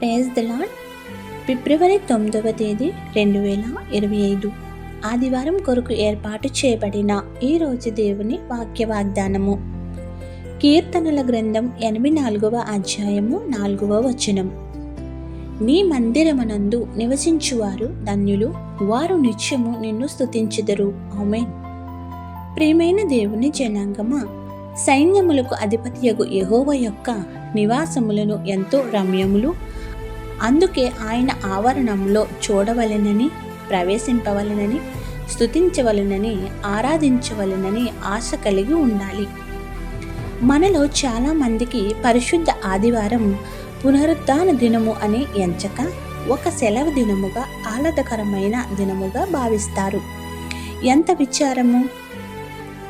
Praise the lord ఫిబ్రవరి తొమ్మిదవ తేదీ రెండు వేల ఇరవై ఐదు. ఆదివారం కొరకు ఏర్పాటు చేయబడిన ఈ రోజు దేవుని వాక్య వాగ్దానము కీర్తనల గ్రంథం ఎనభై నాలుగవ అధ్యాయము నాలుగవ వచనం. నీ మందిరమనందు నివసించువారు ధన్యులు వారు నిత్యము నిన్ను స్తుతించుదరు. ఆమెన్. ప్రియమైన దేవుని జనాంగమా సైన్యములకు అధిపతియగు యహోవ యొక్క నివాసములను ఎంతో రమ్యములు అందుకే ఆయన ఆవరణంలో చూడవలెనని ప్రవేశింపవలెనని స్తుతించవలెనని ఆరాధించవలెనని ఆశ కలిగి ఉండాలి. మనలో చాలామందికి పరిశుద్ధ ఆదివారం పునరుద్ధాన దినము అని ఎంచక ఒక సెలవు దినముగా ఆహ్లాదకరమైన దినముగా భావిస్తారు. ఎంత విచారము!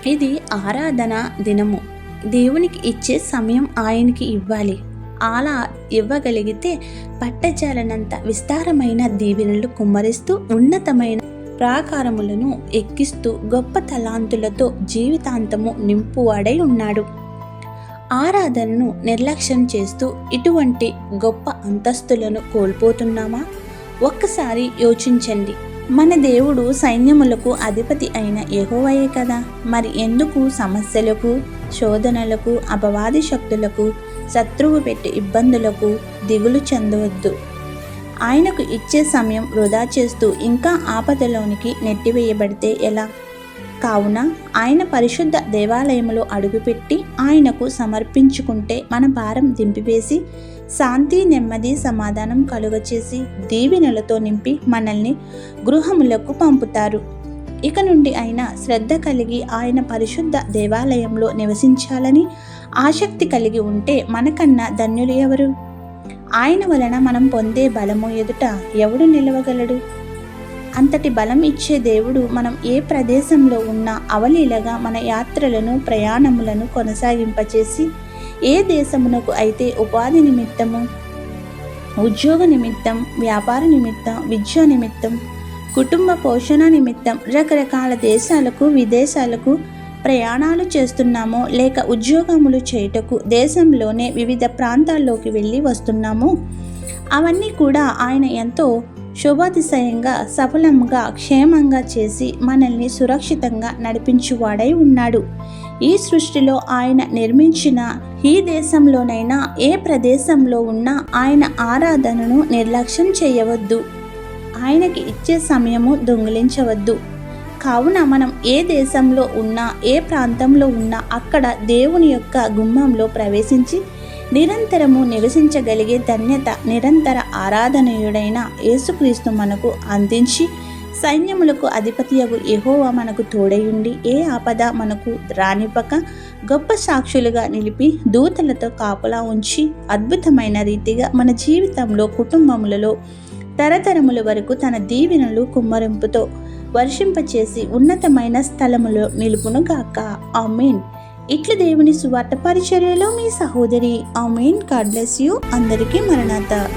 ఇది ఆరాధన దినము. దేవునికి ఇచ్చే సమయం ఆయనకి ఇవ్వాలి. అలా ఇవ్వగలిగితే పట్టజాలనంత విస్తారమైన దీవెనలు కుమ్మరిస్తూ ఉన్నతమైన ప్రాకారములను ఎక్కిస్తూ గొప్ప తలాంతులతో జీవితాంతము నింపువాడై ఉన్నాడు. ఆరాధనను నిర్లక్ష్యం చేస్తూ ఇటువంటి గొప్ప అంతస్తులను కోల్పోతున్నామా? ఒక్కసారి యోచించండి. మన దేవుడు సైన్యములకు అధిపతి అయిన యెహోవాయే కదా. మరి ఎందుకు సమస్యలకు శోధనలకు అపవాది శక్తులకు శత్రువు పెట్టి ఇబ్బందులకు దిగులు చెందవద్దు. ఆయనకు ఇచ్చే సమయం వృధా చేస్తూ ఇంకా ఆపదలోనికి నెట్టివేయబడితే ఎలా? కావున ఆయన పరిశుద్ధ దేవాలయంలో అడుగుపెట్టి ఆయనకు సమర్పించుకుంటే మన భారం దింపివేసి శాంతి నెమ్మది సమాధానం కలుగచేసి దీవెనలతో నింపి మనల్ని గృహములకు పంపుతారు. ఇక నుండి ఆయన శ్రద్ధ కలిగి ఆయన పరిశుద్ధ దేవాలయంలో నివసించాలని ఆసక్తి కలిగి ఉంటే మనకన్నా ధన్యులు ఎవరు? ఆయన వలన మనం పొందే బలము ఎదుట ఎవడు నిలవగలడు? అంతటి బలం ఇచ్చే దేవుడు మనం ఏ ప్రదేశంలో ఉన్నా అవలీలగా మన యాత్రలను ప్రయాణములను కొనసాగింపచేసి ఏ దేశమునకు అయితే ఉపాధి నిమిత్తము ఉద్యోగ నిమిత్తం వ్యాపార నిమిత్తం విద్యా నిమిత్తం కుటుంబ పోషణ నిమిత్తం రకరకాల దేశాలకు విదేశాలకు ప్రయాణాలు చేస్తున్నామో లేక ఉద్యోగములు చేయుటకు దేశంలోనే వివిధ ప్రాంతాల్లోకి వెళ్ళి వస్తున్నామో? అవన్నీ కూడా ఆయన ఎంతో శుభాతిశయంగా సఫలంగా క్షేమంగా చేసి మనల్ని సురక్షితంగా నడిపించువాడై ఉన్నాడు. ఈ సృష్టిలో ఆయన నిర్మించిన ఈ దేశంలోనైనా ఏ ప్రదేశంలో ఉన్నా ఆయన ఆరాధనను నిర్లక్ష్యం చేయవద్దు. ఆయనకి ఇచ్చే సమయము దొంగిలించవద్దు. కావున మనం ఏ దేశంలో ఉన్నా ఏ ప్రాంతంలో ఉన్నా అక్కడ దేవుని యొక్క గుమ్మంలో ప్రవేశించి నిరంతరము నివసించగలిగే ధన్యత నిరంతర ఆరాధనీయుడైన యేసుక్రీస్తు మనకు అందించి సైన్యములకు అధిపతియగు ఎహోవా మనకు తోడయుండి ఏ ఆపద మనకు రానివ్వక గొప్ప సాక్షులుగా నిలిపి దూతలతో కాపులా ఉంచి అద్భుతమైన రీతిగా మన జీవితంలో కుటుంబములలో తరతరముల వరకు తన దీవెనలు కుమ్మరింపుతో వర్షింపచేసి ఉన్నతమైన స్థలములో నిలుపునుగాక ఆమెన్. ఇట్ల దేవుని సువార్త పరిచర్యలో మీ సహోదరి ఆమెన్. God bless you. అందరికీ మరణాత.